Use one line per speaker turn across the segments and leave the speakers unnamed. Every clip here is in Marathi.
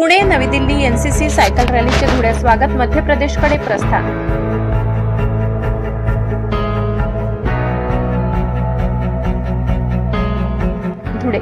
पुणे नवी दिल्ली एनसीसी सायकल रॅलीचे धुळ्यात स्वागत मध्य प्रदेशकडे प्रस्थान. धुळे.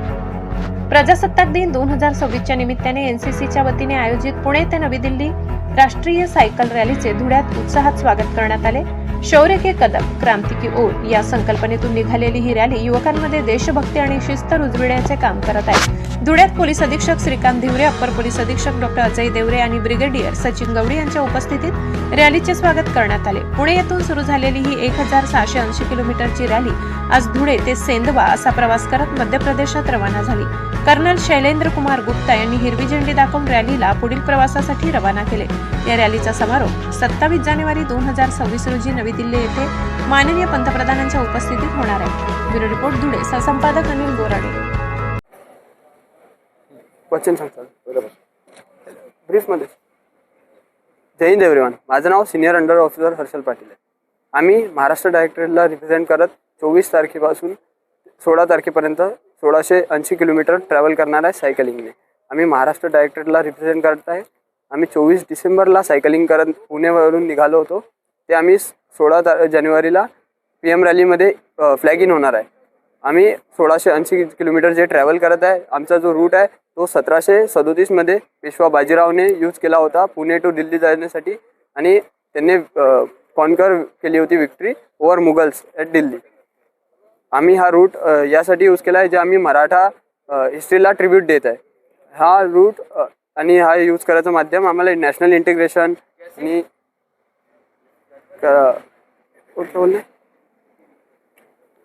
प्रजासत्ताक दिन दोन हजार सव्वीसच्या निमित्ताने एनसीसीच्या वतीने आयोजित पुणे ते नवी दिल्ली राष्ट्रीय सायकल रॅलीचे धुळ्यात उत्साहात स्वागत करण्यात आले. शौर्य के कदम क्रांती की ओर या संकल्पनेतून निघालेली ही रॅली युवकांमध्ये देशभक्ती आणि शिस्त रुजविण्याचे काम करत आहे. धुळ्यात पोलीस अधीक्षक श्रीकांत धिवरे अप्पर पोलीस अधीक्षक डॉक्टर अजय देवरे आणि ब्रिगेडियर सचिन गवडी यांच्या उपस्थितीत रॅलीचे स्वागत करण्यात आले. पुणे येथून सुरू झालेली ही एक हजार सहाशे ऐंशी किलोमीटरची रॅली आज धुळे ते सेंदवा असा प्रवास करत मध्य प्रदेशात रवाना झाली. कर्नल शैलेंद्र कुमार गुप्ता यांनी हिरवी झेंडी दाखवून रॅलीला पुढील प्रवासासाठी रवाना केले. या रॅलीचा समारोप सत्तावीस जानेवारी दोन हजार सव्वीस रोजी नवी दिल्ली येथे माननीय पंतप्रधानांच्या उपस्थितीत होणार आहे. ब्युरो रिपोर्ट धुळे सहसंपादक अनिल बोराडे.
क्वेश्चन बरोबर. ब्रीफमध्ये. जय हिंद एव्हरीवन माझं नाव senior under officer Harshal Patil आहे. आम्ही महाराष्ट्र डायरेक्टरेटला रिप्रेझेंट करत चोवीस तारखेपासून सोळा तारखेपर्यंत सोळाशे ऐंशी किलोमीटर ट्रॅव्हल करणार आहे सायकलिंगने आम्ही महाराष्ट्र डायरेक्टरेटला रिप्रेझेंट करत आहे. आम्ही चोवीस डिसेंबरला सायकलिंग करत पुणेवरून निघालो होतो. ते आम्ही सोळा ता जानेवारीला पी एम रॅलीमध्ये फ्लॅग इन होणार आहे. आम्ही सोळाशे ऐंशी किलोमीटर जे ट्रॅव्हल करत आहे आमचा जो रूट आहे तो सतराशे सदोतीसमध्ये पेशवा बाजीरावने यूज केला होता पुणे टू दिल्ली जाण्यासाठी. आणि त्यांनी कॉन्कर केली होती victory over Mughals at Delhi. आम्ही हा रूट यासाठी यूज केला आहे जे आम्ही मराठा हिस्ट्रीला ट्रिब्यूट देत आहे. हा रूट आणि हा यूज करायचं माध्यम आम्हाला नॅशनल इंटिग्रेशन आणि का कुठलं बोलले.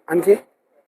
आणखी?